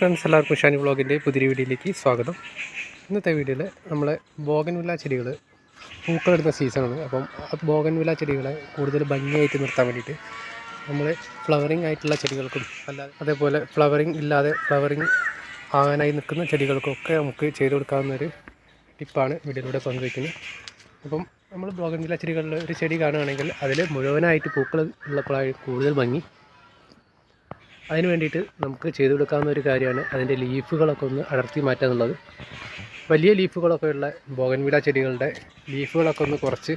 Friends എല്ലാവർക്കും ഷാനി വ്ളോഗിന്റെ പുതിയ വീഡിയോയിലേക്ക് സ്വാഗതം. ഇന്നത്തെ വീഡിയോയിൽ നമ്മളെ ബോഗൻവില്ല ചെടികൾ പൂക്കളിടുന്ന സീസണാണ്. അപ്പം ബോഗൻവില്ല ചെടികളെ കൂടുതൽ ഭംഗിയായിട്ട് നിർത്താൻ വേണ്ടിയിട്ട് നമ്മൾ ഫ്ലവറിംഗ് ആയിട്ടുള്ള ചെടികൾക്കും അല്ലാതെ അതേപോലെ ഫ്ലവറിംഗ് ഇല്ലാതെ ഫ്ലവറിങ് ആകാനായി നിൽക്കുന്ന ചെടികൾക്കൊക്കെ നമുക്ക് ചെയ്തു കൊടുക്കാവുന്ന ഒരു ടിപ്പാണ് വീഡിയോയിലൂടെ പങ്കുവയ്ക്കുന്നത്. അപ്പം നമ്മൾ ബോഗൻവില്ല ചെടികളിൽ ഒരു ചെടി കാണുകയാണെങ്കിൽ അതിൽ മുഴുവനായിട്ട് പൂക്കൾ ഉള്ളപ്പോഴാണ് കൂടുതൽ ഭംഗി. അതിന് വേണ്ടിയിട്ട് നമുക്ക് ചെയ്തു കൊടുക്കാവുന്ന ഒരു കാര്യമാണ് അതിന്റെ ലീഫുകളൊക്കെ ഒന്ന് അടർത്തി മാറ്റുക എന്നുള്ളത് വലിയ ലീഫുകളൊക്കെ ഉള്ള ബോഗൻവില ചെടികളുടെ ലീഫുകളൊക്കെ ഒന്ന് കുറച്ച്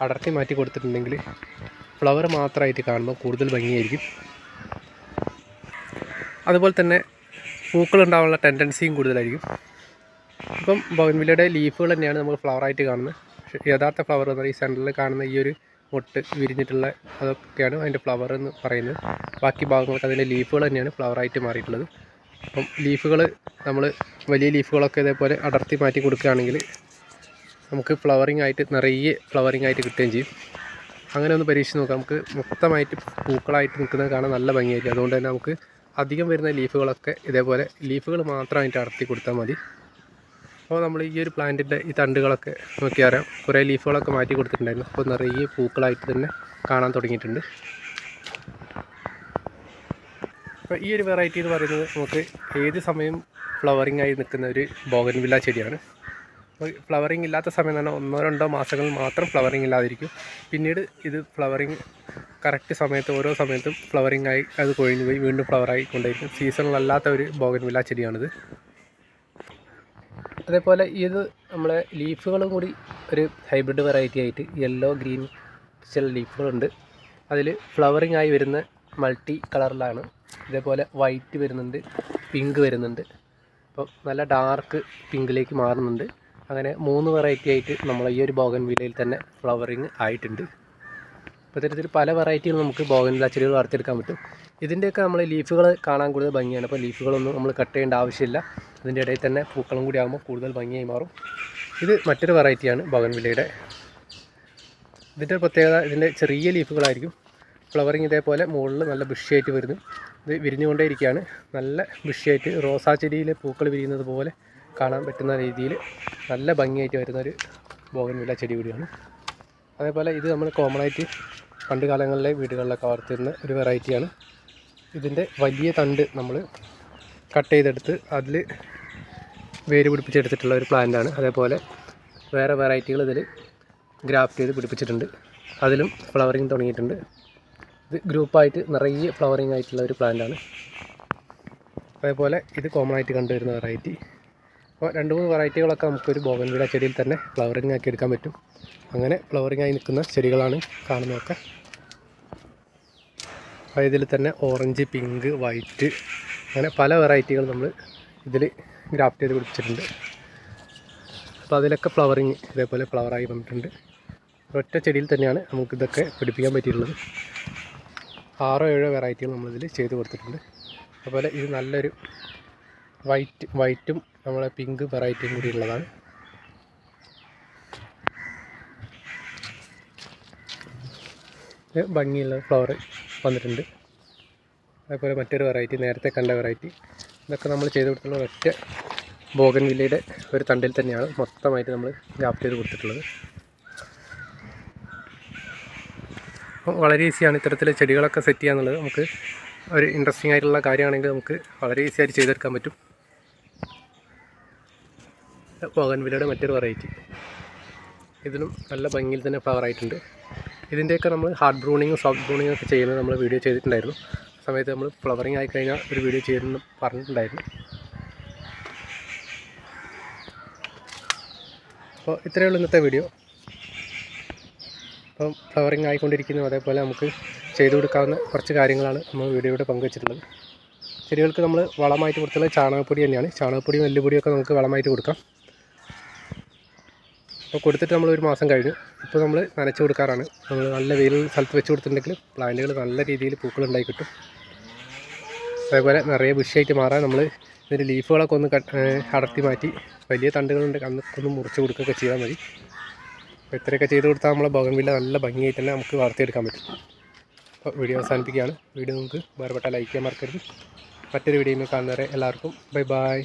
അടർത്തി മാറ്റി കൊടുത്തിട്ടുണ്ടെങ്കിൽ ഫ്ലവർ മാത്രമായിട്ട് കാണുമ്പോൾ കൂടുതൽ ഭംഗിയായിരിക്കും. അതുപോലെ തന്നെ പൂക്കൾ ഉണ്ടാവാനുള്ള ടെൻഡൻസിയും കൂടുതലായിരിക്കും. ഇപ്പം ബോഗൻവില്ലയുടെ ലീഫുകൾ തന്നെയാണ് നമ്മൾ ഫ്ലവറായിട്ട് കാണുന്നത്. യഥാർത്ഥ ഫ്ലവർ എന്ന് പറയുന്നത് ഈ സെന്ററിൽ കാണുന്ന ഈ ഒരു മൊട്ട് വിരിഞ്ഞിട്ടുള്ള അതൊക്കെയാണ് അതിന്റെ ഫ്ലവർ എന്ന് പറയുന്നത്. ബാക്കി ഭാഗങ്ങളൊക്കെ അതിന്റെ ലീഫുകൾ തന്നെയാണ് ഫ്ലവറായിട്ട് മാറിയിട്ടുള്ളത്. അപ്പം ലീഫുകൾ നമ്മൾ വലിയ ലീഫുകളൊക്കെ ഇതേപോലെ അടർത്തി മാറ്റി കൊടുക്കുകയാണെങ്കിൽ നമുക്ക് ഫ്ലവറിങ് ആയിട്ട് നിറയെ ഫ്ലവറിങ് ആയിട്ട് കിട്ടുകയും ചെയ്യും. അങ്ങനെ ഒന്ന് പരീക്ഷിച്ച് നോക്കാം. നമുക്ക് മൊത്തമായിട്ട് പൂക്കളായിട്ട് നിൽക്കുന്നത് കാണാൻ നല്ല ഭംഗിയായിരിക്കും. അതുകൊണ്ട് തന്നെ നമുക്ക് അധികം വരുന്ന ലീഫുകളൊക്കെ ഇതേപോലെ ലീഫുകൾ മാത്രമായിട്ട് അടർത്തി കൊടുത്താൽ മതി. അപ്പോൾ നമ്മൾ ഈ ഒരു പ്ലാന്റിന്റെ ഈ തണ്ടുകളൊക്കെ നോക്കിയാൽ കുറേ ലീഫുകളൊക്കെ മാറ്റി കൊടുത്തിട്ടുണ്ടായിരുന്നു. അപ്പോൾ നിറയെ പൂക്കളായിട്ട് തന്നെ കാണാൻ തുടങ്ങിയിട്ടുണ്ട്. അപ്പോൾ ഈ ഒരു വെറൈറ്റി എന്ന് പറയുന്നത് നമുക്ക് ഏത് സമയം ഫ്ലവറിങ് ആയി നിൽക്കുന്ന ഒരു ബോഗൻവില്ല ചെടിയാണ്. അപ്പോൾ ഫ്ലവറിംഗ് ഇല്ലാത്ത സമയം തന്നെ ഒന്നോ രണ്ടോ മാസങ്ങൾ മാത്രം ഫ്ലവറിംഗ് ഇല്ലാതിരിക്കും. പിന്നീട് ഇത് ഫ്ലവറിങ് കറക്റ്റ് സമയത്ത് ഓരോ സമയത്തും ഫ്ലവറിങ് ആയി അത് കൊഴിഞ്ഞു പോയി വീണ്ടും ഫ്ലവറായി കൊണ്ടിരിക്കും സീസണിലല്ലാത്ത ഒരു ബോഗൻവില്ല ചെടിയാണിത്. അതേപോലെ ഇത് നമ്മളെ ലീഫുകളും കൂടി ഒരു ഹൈബ്രിഡ് വെറൈറ്റി ആയിട്ട് യെല്ലോ ഗ്രീൻ ചില ലീഫുകളുണ്ട്. അതിൽ ഫ്ലവറിംഗ് ആയി വരുന്ന മൾട്ടി കളറിലാണ് ഇതേപോലെ വൈറ്റ് വരുന്നുണ്ട് പിങ്ക് വരുന്നുണ്ട്. അപ്പം നല്ല ഡാർക്ക് പിങ്കിലേക്ക് മാറുന്നുണ്ട്. അങ്ങനെ മൂന്ന് വെറൈറ്റി ആയിട്ട് നമ്മൾ ഈ ഒരു ബോഗൻ വിലയിൽ തന്നെ ഫ്ലവറിങ് ആയിട്ടുണ്ട്. അപ്പോൾ ഇത്തരത്തിൽ പല വെറൈറ്റികൾ നമുക്ക് ബോഗൻ വില ചെടികൾ വളർത്തിയെടുക്കാൻ പറ്റും. ഇതിന്റെയൊക്കെ നമ്മൾ ലീഫുകൾ കാണാൻ കൂടുതൽ ഭംഗിയാണ്. അപ്പോൾ ലീഫുകളൊന്നും നമ്മൾ കട്ട് ചെയ്യേണ്ട ആവശ്യമില്ല. ഇതിന്റെ ഇടയിൽ തന്നെ പൂക്കളും കൂടി ആകുമ്പോൾ കൂടുതൽ ഭംഗിയായി മാറും. ഇത് മറ്റൊരു വെറൈറ്റിയാണ് ബഗൻവില്ലയുടെ ഇതിന്റെ പ്രത്യേകത ഇതിന്റെ ചെറിയ ലീഫുകളായിരിക്കും. ഫ്ലവറിങ് ഇതേപോലെ മുകളിൽ നല്ല ബുഷിയായിട്ട് വരുന്നു. ഇത് വിരിഞ്ഞുകൊണ്ടേയിരിക്കുകയാണ് നല്ല ബുഷിയായിട്ട് റോസാ ചെടിയിലെ പൂക്കൾ വിരിയുന്നത് പോലെ കാണാൻ പറ്റുന്ന രീതിയിൽ നല്ല ഭംഗിയായിട്ട് വരുന്നൊരു ബോഗൻവില്ല ചെടി കൂടിയാണ്. അതേപോലെ ഇത് നമ്മൾ കോമണായിട്ട് പണ്ട് കാലങ്ങളിലെ വീടുകളിലൊക്കെ വളർത്തുന്ന ഒരു വെറൈറ്റിയാണ്. ഇതിന്റെ വലിയ തണ്ട് നമ്മൾ കട്ട് ചെയ്തെടുത്ത് അതിൽ വേര് പിടിപ്പിച്ചെടുത്തിട്ടുള്ള ഒരു പ്ലാന്റാണ്. അതേപോലെ വേറെ വെറൈറ്റികൾ ഇതിൽ ഗ്രാഫ്റ്റ് ചെയ്ത് പിടിപ്പിച്ചിട്ടുണ്ട്. അതിലും ഫ്ലവറിങ് തുടങ്ങിയിട്ടുണ്ട്. ഇത് ഗ്രൂപ്പായിട്ട് നിറയെ ഫ്ലവറിങ് ആയിട്ടുള്ള ഒരു പ്ലാന്റാണ്. അതേപോലെ ഇത് കോമൺ ആയിട്ട് കണ്ടുവരുന്ന വെറൈറ്റി അപ്പോൾ രണ്ട് മൂന്ന് വെറൈറ്റികളൊക്കെ നമുക്കൊരു ബോഗൻവീട ചെടിയിൽ തന്നെ ഫ്ലവറിങ് ആക്കി എടുക്കാൻ പറ്റും. അങ്ങനെ ഫ്ലവറിങ് ആയി നിൽക്കുന്ന ചെടികളാണ് കാണുന്നതൊക്കെ. അപ്പോൾ ഇതിൽ തന്നെ ഓറഞ്ച് പിങ്ക് വൈറ്റ് അങ്ങനെ പല വെറൈറ്റികൾ നമ്മൾ ഇതിൽ ഗ്രാഫ്റ്റ് ചെയ്ത് പിടിച്ചിട്ടുണ്ട്. അപ്പോൾ അതിലൊക്കെ ഫ്ലവറിങ് ഇതേപോലെ ഫ്ലവറായി വന്നിട്ടുണ്ട്. ഒറ്റ ചെടിയിൽ തന്നെയാണ് നമുക്കിതൊക്കെ പിടിപ്പിക്കാൻ പറ്റിയിട്ടുള്ളത്. ആറോ ഏഴോ വെറൈറ്റികൾ നമ്മളിതിൽ ചെയ്ത് കൊടുത്തിട്ടുണ്ട്. അതുപോലെ ഇത് നല്ലൊരു വൈറ്റ് വൈറ്റും നമ്മളെ പിങ്ക് വെറൈറ്റിയും കൂടി ഉള്ളതാണ്. ഭംഗിയുള്ള ഫ്ലവർ വന്നിട്ടുണ്ട്. അതേപോലെ മറ്റൊരു വെറൈറ്റി നേരത്തെ കണ്ട വെറൈറ്റി ഇതൊക്കെ നമ്മൾ ചെയ്ത് കൊടുത്തുള്ള ഒറ്റ ബോഗൻ വില്ലയുടെ ഒരു തണ്ടിൽ തന്നെയാണ് മൊത്തമായിട്ട് നമ്മൾ ഗ്രാഫ്റ്റ് ചെയ്ത് കൊടുത്തിട്ടുള്ളത്. വളരെ ഈസിയാണ് ഇത്തരത്തിലെ ചെടികളൊക്കെ സെറ്റ് ചെയ്യാന്നുള്ളത് നമുക്ക് ഒരു ഇൻട്രസ്റ്റിംഗ് ആയിട്ടുള്ള കാര്യമാണെങ്കിൽ നമുക്ക് വളരെ ഈസി ആയിട്ട് ചെയ്തെടുക്കാൻ പറ്റും. ബോഗൻ വില്ലയുടെ മറ്റൊരു വെറൈറ്റി ഇതിലും നല്ല ഭംഗിയിൽ തന്നെ ഫ്ലവർ ആയിട്ടുണ്ട്. ഇതിന്റെയൊക്കെ നമ്മൾ ഹാർഡ് ബ്രൂണിങ്ങും സോഫ്റ്റ് ബ്രൂണിങ്ങും ഒക്കെ ചെയ്യുന്നത് നമ്മൾ വീഡിയോ ചെയ്തിട്ടുണ്ടായിരുന്നു. സമയത്ത് നമ്മൾ ഫ്ലവറിങ് ആയി കഴിഞ്ഞാൽ ഒരു വീഡിയോ ചെയ്യുമെന്ന് പറഞ്ഞിട്ടുണ്ടായിരുന്നു. അപ്പോൾ ഇത്രയേ ഉള്ളൂ ഇന്നത്തെ വീഡിയോ അപ്പം ഫ്ലവറിങ് ആയിക്കൊണ്ടിരിക്കുന്നു. അതേപോലെ നമുക്ക് ചെയ്തു കൊടുക്കാവുന്ന കുറച്ച് കാര്യങ്ങളാണ് നമ്മൾ വീഡിയോയുടെ പങ്കുവച്ചിട്ടുള്ളത്. ചെടികൾക്ക് നമ്മൾ വളമായിട്ട് കൊടുത്തുള്ളത് ചാണകപ്പൊടി തന്നെയാണ്. ചാണകപ്പൊടിയും എല്ലുപൊടിയൊക്കെ നമുക്ക് വളമായിട്ട് കൊടുക്കാം. അപ്പോൾ കൊടുത്തിട്ട് നമ്മൾ ഒരു മാസം കഴിഞ്ഞു. ഇപ്പോൾ നമ്മൾ നനച്ച് കൊടുക്കാറാണ്. നമ്മൾ നല്ല വെയിൽ സ്ഥലത്ത് വെച്ച് കൊടുത്തിട്ടുണ്ടെങ്കിൽ പ്ലാന്റുകൾ നല്ല രീതിയിൽ പൂക്കൾ ഉണ്ടായി കിട്ടും. അതേപോലെ നിറയെ ബുഷിയായിട്ട് മാറാൻ നമ്മൾ ഇതിന്റെ ലീഫുകളൊക്കെ ഒന്ന് അടർത്തി മാറ്റി വലിയ തണ്ടുകളുണ്ട്. അന്നൊക്കെ ഒന്ന് മുറിച്ച് കൊടുക്കുകയൊക്കെ ചെയ്താൽ മതി. അപ്പോൾ ഇത്രയൊക്കെ ചെയ്ത് കൊടുത്താൽ നമ്മളെ ബോഗൻവില്ല നല്ല ഭംഗിയായിട്ട് തന്നെ നമുക്ക് വളർത്തിയെടുക്കാൻ പറ്റും. അപ്പോൾ വീഡിയോ അവസാനിപ്പിക്കുകയാണ്. വീഡിയോ നിങ്ങൾക്ക് വേറെപ്പെട്ട ലൈക്ക് ചെയ്യാൻ മറക്കരുത്. മറ്റൊരു വീഡിയോയിൽ കാണുന്നവരെ എല്ലാവർക്കും ബൈ ബൈ.